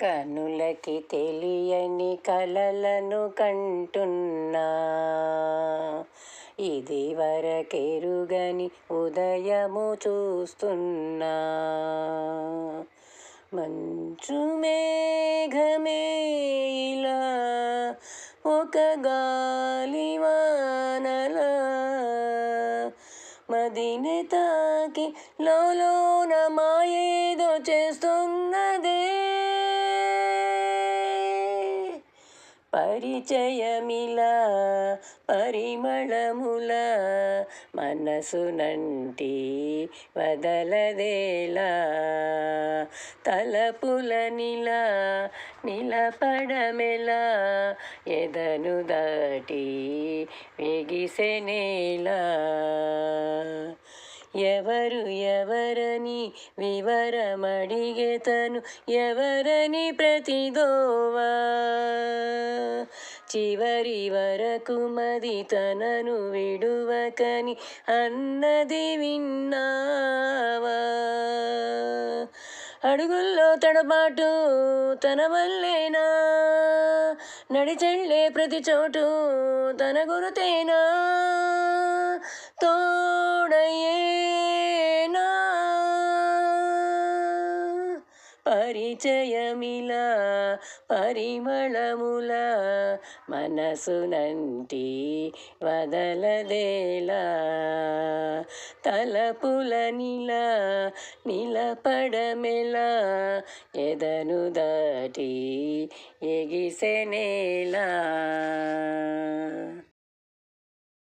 కనులకి తెలియని కలలను కంటున్నా. ఇది వరకెరుగని ఉదయము చూస్తున్నా. మంచు మేఘమేలా ఒక గాలివానలా మదిని తాకి లోన మాయేదో చేస్తూ పరిచయమిలా పరిమళముల మనసునంటి వదలదేలా. తలపుల తలపులనిలా నిలపడమెలా ఎదను దాటి వెగిసెనేలా ఎవరు ఎవరని వివరమడిగెతను ఎవరని ప్రతిదోవా? చివరి వరకు మది తనను విడువకని అన్నది విన్నావా అడుగుల్లో తడబాటు తన వల్లేనా నడిచెళ్ళే ప్రతి చోటు తన గురుతేనా? తో పరిచయమిలా పరిమళముల మనసునంటి వదలదేలా తలపుల తలపులనిలా నిలపడమెలా ఎదను దాటి ఎగిసెనేలా